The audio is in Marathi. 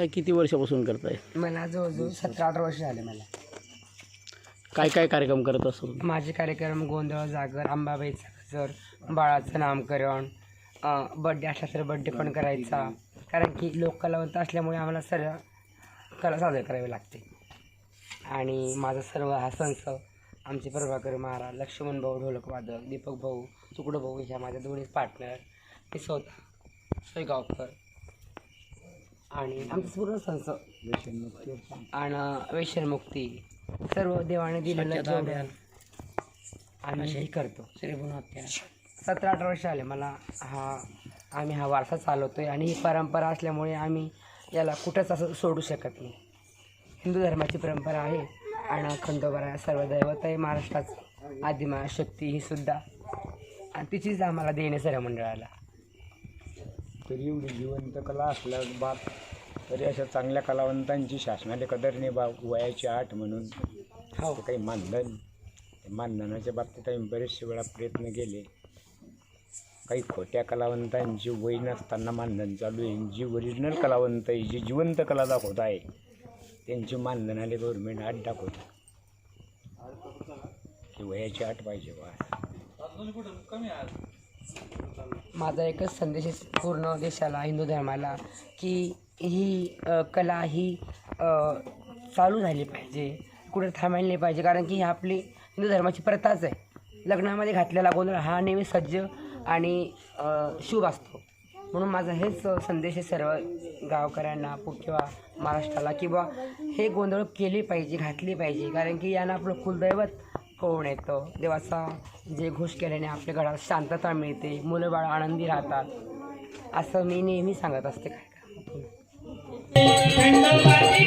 काय किती वर्षापासून करताय? मला जवळजवळ सतरा अठरा वर्ष झाले मला. काय काय कार्यक्रम करत असतो? माझे कार्यक्रम गोंधळ जागर अंबाबाईचा गजर बाळाचं नामकरण बड्डे असला तर बड्डे पण करायचा. कारण की लोक कलावंत असल्यामुळे आम्हाला सर्व कला सादर करावी लागते. आणि माझा सर्व हा संच आमचे प्रभाकर महाराज लक्ष्मण भाऊ ढोलक वादक दीपक भाऊ तुकडो भाऊ ह्या माझ्या दोन्ही पार्टनर मी स्वतः सोयगावकर आणि आमचं पूर्ण संच आणि व्यसनमुक्ती सर्व देवाने दिलेलं जेवढं आम्ही हे करतो. सतरा अठरा वर्ष आले मला हा आम्ही हा वारसा चालवतोय आणि ही परंपरा असल्यामुळे आम्ही याला कुठंच असं सोडू शकत नाही. हिंदू धर्माची परंपरा आहे आणि खंडोबरा सर्व दैवत आहे महाराष्ट्राचं आदिमा शक्ती ही सुद्धा. आणि तिचीच आम्हाला देणे सर्व मंडळाला. तरी एवढी जिवंत कला असल्या बाब तरी अशा चांगल्या कलावंतांची शासनाने कदर नाही बा वयाची आठ म्हणून. हो. ते काही मानधन मानधनाच्या बाबतीत आम्ही बरेचशे वेळा प्रयत्न केले. काही खोट्या कलावंतांची वय नसताना मानधन चालू आहे. जी ओरिजिनल कलावंत आहे जी जिवंत कला दाखवत आहे त्यांची मानधनाले गव्हर्नमेंट आठ दाखवतं की वयाची आठ पाहिजे बा. माझा एकच संदेश पूर्ण देशाला हिंदू धर्माला की ही कला ही चालू झाली पाहिजे. कुठे थांबायला नाही पाहिजे कारण की ही आपली हिंदू धर्माची प्रथाच आहे. लग्नामध्ये घातलेला गोंधळ हा नेहमी सज्ज आणि शुभ असतो. म्हणून माझा हेच संदेश आहे सर्व गावकऱ्यांना किंवा महाराष्ट्राला किंवा हे गोंधळ केले पाहिजे घातले पाहिजे कारण की यानं आपलं कुलदैवत होऊन येतं. देवाचा जे घोष केल्याने आपल्या घरात शांतता मिळते मुलं बाळ आनंदी राहतात. असं मी नेहमी सांगत असते. काय काय